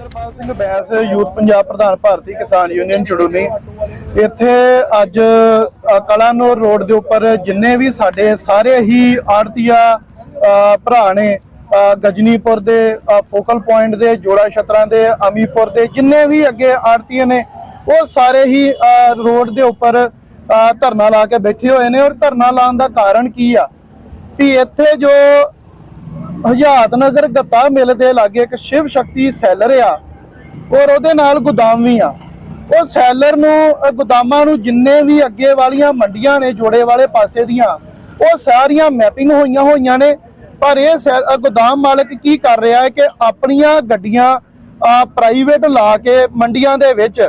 ਨਿਰਮਲ Singh Bains, youth Punjab ਪ੍ਰਧਾਨ ਭਾਰਤੀ ਕਿਸਾਨ union Chaduni. ਇੱਥੇ ਅੱਜ ਕਲਾਨੌਰ ਰੋਡ ਦੇ ਉੱਪਰ ਜਿੰਨੇ ਵੀ ਸਾਡੇ ਸਾਰੇ ਹੀ ਆੜਤੀਆ ਭਰਾ ਨੇ ਗਜਨੀਪੁਰ ਦੇ ਫੋਕਲ ਪੁਆਇੰਟ ਦੇ, ਜੋੜਾ ਛਤਰਾਂ ਦੇ, ਅਮੀਪੁਰ ਦੇ, ਜਿੰਨੇ ਵੀ ਅੱਗੇ ਆੜਤੀਆਂ ਨੇ, ਉਹ ਸਾਰੇ ਹੀ ਰੋਡ ਦੇ ਉੱਪਰ ਧਰਨਾ ਲਾ ਕੇ ਬੈਠੇ ਹੋਏ ਨੇ। ਔਰ ਧਰਨਾ ਲਾਉਣ ਦਾ ਕਾਰਨ ਕੀ ਆ? ਵੀ ਇੱਥੇ ਜੋ ਹਜਾਤ ਨਗਰ ਗੱਤਾ ਮਿਲ ਦੇ ਲਾਗੇ ਇੱਕ ਸ਼ਿਵ ਸ਼ਕਤੀ ਸੈਲਰ ਆ, ਔਰ ਉਹਦੇ ਨਾਲ ਗੋਦਾਮ ਵੀ ਆ। ਉਹ ਸੈਲਰ ਨੂੰ ਗੋਦਾਮਾਂ ਨੂੰ ਜਿੰਨੇ ਵੀ ਅੱਗੇ ਵਾਲੀਆਂ ਮੰਡੀਆਂ ਨੇ, ਜੋੜੇ ਵਾਲੇ ਪਾਸੇ ਦੀਆਂ, ਉਹ ਸਾਰੀਆਂ ਮੈਪਿੰਗ ਹੋਈਆਂ ਹੋਈਆਂ ਨੇ। ਪਰ ਇਹ ਸੈ- ਗੋਦਾਮ ਮਾਲਕ ਕੀ ਕਰ ਰਿਹਾ ਹੈ ਕਿ ਆਪਣੀਆਂ ਗੱਡੀਆਂ ਪ੍ਰਾਈਵੇਟ ਲਾ ਕੇ ਮੰਡੀਆਂ ਦੇ ਵਿੱਚ,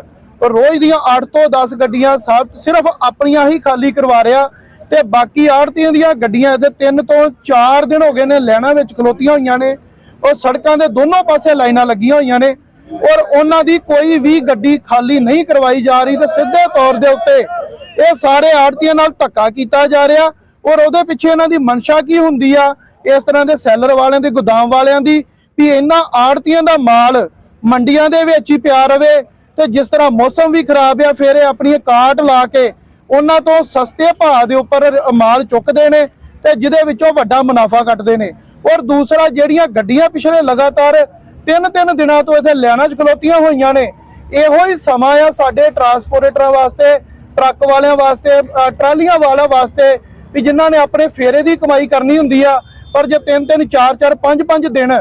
ਰੋਜ਼ ਦੀਆਂ 8 ਤੋਂ 10 ਗੱਡੀਆਂ ਸਭ ਸਿਰਫ ਆਪਣੀਆਂ ਹੀ ਖਾਲੀ ਕਰਵਾ ਰਿਹਾ। ਤੇ ਬਾਕੀ ਆੜਤੀਆਂ ਦੀਆਂ ਗੱਡੀਆਂ ਇੱਥੇ 3 ਤੋਂ 4 ਦਿਨ ਹੋ ਗਏ ਨੇ ਲੈਣਾ ਵਿੱਚ ਖਲੋਤੀਆਂ ਹੋਈਆਂ ਨੇ। ਉਹ ਸੜਕਾਂ ਦੇ ਦੋਨੋਂ ਪਾਸੇ ਲਾਈਨਾਂ ਲੱਗੀਆਂ ਹੋਈਆਂ ਨੇ ਔਰ ਉਹਨਾਂ ਦੀ ਕੋਈ ਵੀ ਗੱਡੀ ਖਾਲੀ ਨਹੀਂ ਕਰਵਾਈ ਜਾ ਰਹੀ ਤੇ ਸਿੱਧੇ ਤੌਰ ਦੇ ਉੱਤੇ ਇਹ ਸਾਰੇ ਆੜਤੀਆਂ ਨਾਲ ਧੱਕਾ ਕੀਤਾ ਜਾ ਰਿਹਾ ਔਰ ਉਹਦੇ ਪਿੱਛੇ ਇਹਨਾਂ ਦੀ ਮਨਸ਼ਾ ਕੀ ਹੁੰਦੀ ਆ? ਇਸ ਤਰ੍ਹਾਂ ਦੇ ਸੈਲਰ ਵਾਲਿਆਂ ਦੇ, ਗੋਦਾਮ ਵਾਲਿਆਂ ਦੀ ਵੀ ਇਹਨਾਂ ਆੜਤੀਆਂ ਦਾ ਮਾਲ ਮੰਡੀਆਂ ਦੇ ਵਿੱਚ ਹੀ ਪਿਆ ਰਵੇ ਤੇ ਜਿਸ ਤਰ੍ਹਾਂ ਮੌਸਮ ਵੀ ਖਰਾਬ ਆ, ਫਿਰ ਇਹ ਆਪਣੀ ਕਾਟ ਲਾ ਕੇ ਉਹਨਾਂ ਤੋਂ ਸਸਤੇ ਭਾਅ ਦੇ ਉੱਪਰ ਮਾਲ ਚੁੱਕਦੇ ਨੇ ਤੇ ਜਿਹਦੇ ਵਿੱਚੋਂ ਵੱਡਾ ਮੁਨਾਫਾ ਕੱਟਦੇ ਨੇ। ਔਰ ਦੂਸਰਾ, ਜਿਹੜੀਆਂ ਗੱਡੀਆਂ ਪਿਛਲੇ ਲਗਾਤਾਰ ਤਿੰਨ ਤਿੰਨ ਦਿਨਾਂ ਤੋਂ ਇੱਥੇ ਲੈਣਾ 'ਚ ਖਲੋਤੀਆਂ ਹੋਈਆਂ ਨੇ, ਇਹੋ ਹੀ ਸਮਾਂ ਆ ਸਾਡੇ ਟਰਾਂਸਪੋਰਟਰਾਂ ਵਾਸਤੇ, ਟਰੱਕ ਵਾਲਿਆਂ ਵਾਸਤੇ ਟਰਾਲੀਆਂ ਵਾਲਿਆਂ ਵਾਸਤੇ ਵੀ ਜਿਨ੍ਹਾਂ ਨੇ ਆਪਣੇ ਫੇਰੇ ਦੀ ਕਮਾਈ ਕਰਨੀ ਹੁੰਦੀ ਆ। ਪਰ ਜੇ ਤਿੰਨ ਤਿੰਨ ਚਾਰ ਚਾਰ ਪੰਜ ਪੰਜ ਦਿਨ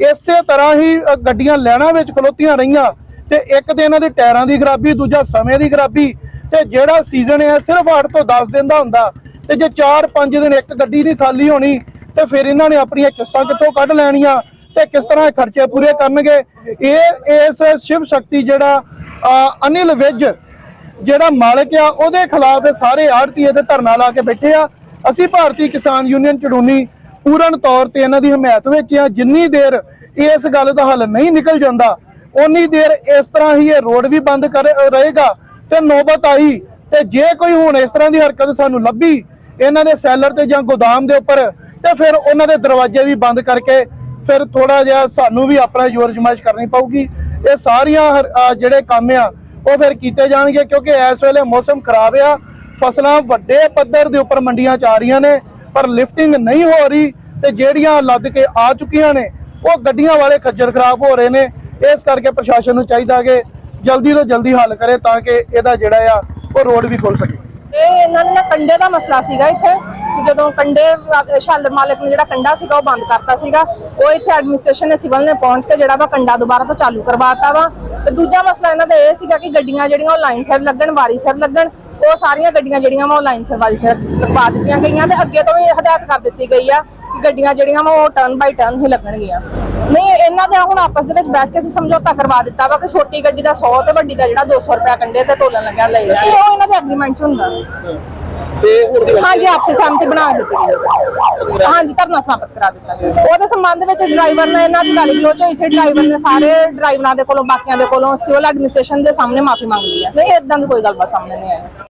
ਇਸੇ ਤਰ੍ਹਾਂ ਹੀ ਗੱਡੀਆਂ ਲੈਣਾ ਵਿੱਚ ਖਲੋਤੀਆਂ ਰਹੀਆਂ ਤੇ ਇੱਕ ਤੇ ਇਹਨਾਂ ਦੇ ਟਾਇਰਾਂ ਦੀ ਖਰਾਬੀ, ਦੂਜਾ ਸਮੇਂ ਦੀ ਖਰਾਬੀ ਤੇ ਜਿਹੜਾ ਸੀਜ਼ਨ ਹੈ ਸਿਰਫ 8 ਤੋਂ 10 ਦਿਨ ਦਾ ਹੁੰਦਾ ਤੇ ਜੇ 4-5 ਦਿਨ ਇੱਕ ਗੱਡੀ ਦੀ ਖਾਲੀ ਹੋਣੀ, ਤੇ ਫਿਰ ਇਹਨਾਂ ਨੇ ਆਪਣੀਆਂ ਕਿਸ਼ਤਾਂ ਕਿੱਥੋਂ ਕੱਢ ਲੈਣੀਆਂ ਤੇ ਕਿਸ ਤਰ੍ਹਾਂ ਇਹ ਖਰਚੇ ਪੂਰੇ ਕਰਨਗੇ? ਇਹ, ਇਸ ਸ਼ਿਵ ਸ਼ਕਤੀ ਜਿਹੜਾ ਅਨਿਲ ਵਿਜ ਜਿਹੜਾ ਮਾਲਕ ਆ, ਉਹਦੇ ਖਿਲਾਫ ਇਹ ਸਾਰੇ ਆੜਤੀ ਤੇ ਧਰਨਾ ਲਾ ਕੇ ਬੈਠੇ ਆ। ਅਸੀਂ ਭਾਰਤੀ ਕਿਸਾਨ ਯੂਨੀਅਨ ਚੜੂਨੀ ਪੂਰਨ ਤੌਰ ਤੇ ਇਹਨਾਂ ਦੀ ਹਮਾਇਤ ਵਿੱਚ ਆ। ਜਿੰਨੀ ਦੇਰ ਇਸ ਗੱਲ ਦਾ ਹੱਲ ਨਹੀਂ ਨਿਕਲ ਜਾਂਦਾ ਉਨੀ ਦੇਰ ਇਸ ਤਰ੍ਹਾਂ ਹੀ ਇਹ ਰੋਡ ਵੀ ਬੰਦ ਕਰ, ਰਹੇਗਾ। ਤੇ ਨੌਬਤ ਆਈ ਤੇ ਜੇ ਕੋਈ ਹੁਣ ਇਸ ਤਰ੍ਹਾਂ ਦੀ ਹਰਕਤ ਸਾਨੂੰ ਲੱਭੀ ਇਹਨਾਂ ਦੇ ਸੈਲਰ ਤੇ ਜਾਂ ਗੋਦਾਮ ਦੇ ਉੱਪਰ, ਤੇ ਫਿਰ ਉਹਨਾਂ ਦੇ ਦਰਵਾਜ਼ੇ ਵੀ ਬੰਦ ਕਰਕੇ ਫਿਰ ਥੋੜਾ ਜਿਹਾ ਸਾਨੂੰ ਵੀ ਆਪਣਾ ਜ਼ੋਰ ਜਮਾਇਸ਼ ਕਰਨੀ ਪਊਗੀ। ਇਹ ਸਾਰੀਆਂ ਹਰ- ਜਿਹੜੇ ਕੰਮ ਆ, ਉਹ ਫਿਰ ਕੀਤੇ ਜਾਣਗੇ ਕਿਉਂਕਿ ਇਸ ਵੇਲੇ ਮੌਸਮ ਖਰਾਬ ਆ। ਫਸਲਾਂ ਵੱਡੇ ਪੱਧਰ ਦੇ ਉੱਪਰ ਮੰਡੀਆਂ ਚ ਆ ਰਹੀਆਂ ਨੇ, ਪਰ ਲਿਫਟਿੰਗ ਨਹੀਂ ਹੋ ਰਹੀ ਤੇ ਜਿਹੜੀਆਂ ਲੱਦ ਕੇ ਆ ਚੁੱਕੀਆਂ ਨੇ, ਉਹ ਗੱਡੀਆਂ ਵਾਲੇ ਖੱਜਲ ਖਰਾਬ ਹੋ ਰਹੇ ਨੇ। ਇਸ ਕਰਕੇ ਪ੍ਰਸ਼ਾਸਨ ਨੂੰ ਚਾਹੀਦਾ ਕਿ ਜਲਦੀ ਤੋਂ ਜਲਦੀ ਹੱਲ ਕਰੇ ਤਾਂ ਕਿ ਇਹਦਾ ਜਿਹੜਾ ਆ, ਉਹ ਰੋਡ ਵੀ ਖੁੱਲ ਸਕੇ। ਇਹ ਇਹਨਾਂ ਨੇ ਨਾ ਕੰਡੇ ਦਾ ਮਸਲਾ ਸੀਗਾ ਇੱਥੇ, ਕਿ ਜਦੋਂ ਕੰਡੇ ਸ਼ਾਲਰ ਮਾਲਕ ਨੇ ਜਿਹੜਾ ਕੰਡਾ ਸੀਗਾ, ਉਹ ਬੰਦ ਕਰਤਾ ਸੀਗਾ। ਉਹ ਇੱਥੇ ਐਡਮਿਨਿਸਟ੍ਰੇਸ਼ਨ ਨੇ ਸਿਵਲ ਨੇ ਪਹੁੰਚ ਕੇ ਜਿਹੜਾ ਵਾ ਕੰਡਾ ਦੁਬਾਰਾ ਤੋਂ ਚਾਲੂ ਕਰਵਾਤਾ ਵਾ। ਤੇ ਦੂਜਾ ਮਸਲਾ ਇਹਨਾਂ ਦਾ ਇਹ ਸੀਗਾ ਕਿ ਗੱਡੀਆਂ ਜਿਹੜੀਆਂ ਉਹ ਲਾਈਨ ਸਿਰ ਲੱਗਣ, ਵਾਰੀ ਸਿਰ ਲੱਗਣ, ਉਹ ਸਾਰੀਆਂ ਗੱਡੀਆਂ ਜਿਹੜੀਆਂ ਵਾ ਉਹ ਲਾਈਨ ਸਿਰ, ਵਾਰੀ ਸਿਰ ਲਗਵਾ ਦਿੱਤੀਆਂ ਗਈਆਂ ਤੇ ਅੱਗੇ ਤੋਂ ਵੀ ਹਦਾਇਤ ਕਰ ਦਿੱਤੀ ਗਈ ਆ ਕਿ ਗੱਡੀਆਂ ਜਿਹੜੀਆਂ ਵਾ ਉਹ ਟਰਨ ਬਾਈ ਟਰਨ ਹੀ ਲੱਗਣਗੀਆਂ। ਨਹੀਂ ਇਹਨਾਂ ਦੇ ਹੁਣ ਆਪਸ ਦੇ ਵਿੱਚ ਬੈਠ ਕੇ ਅਸੀਂ ਸਮਝੌਤਾ ਕਰਵਾ ਦਿੱਤਾ ਵਾ ਕਿ ਛੋਟੀ ਗੱਡੀ ਦਾ 100 ਤੇ ਵੱਡੀ ਦਾ ਜਿਹੜਾ 200 ਰੁਪਏ ਕੰਡੇ ਤੇ ਤੋਲਣ ਲੱਗਿਆ ਲਈ ਸੀ ਉਹ ਇਹਨਾਂ ਦੇ ਐਗਰੀਮੈਂਟ 'ਚ ਹੁੰਦਾ। ਤੇ ਹੁਣ ਦੀ ਹਾਂਜੀ ਆਪਸੀ ਸਹਿਮਤੀ ਬਣਾ ਦਿੱਤੀ ਗਈ ਹੈ। ਹਾਂਜੀ ਧਰਨਾ ਸਮਾਪਤ ਕਰਾ ਦਿੱਤਾ ਗਿਆ। ਉਹਦੇ ਸੰਬੰਧ ਵਿੱਚ ਡਰਾਈਵਰ ਨੇ ਇਹਨਾਂ ਦੀ ਗਾਲੀ ਗਲੋਚ ਹੋਈ ਸੀ। ਡਰਾਈਵਰ ਨੇ ਸਾਰੇ ਡਰਾਈਵਰਾਂ ਦੇ ਕੋਲੋਂ ਬਾਕੀਆਂ ਦੇ ਕੋਲੋਂ ਸਿਵਲ ਐਡਮਿਨਿਸਟ੍ਰੇਸ਼ਨ ਦੇ ਸਾਹਮਣੇ ਮਾਫੀ ਮੰਗ ਲਈ ਹੈ। ਨਹੀਂ ਇਦਾਂ ਦੀ ਕੋਈ ਗੱਲਬਾਤ ਸਾਹਮਣੇ ਨਹੀਂ ਆਈ।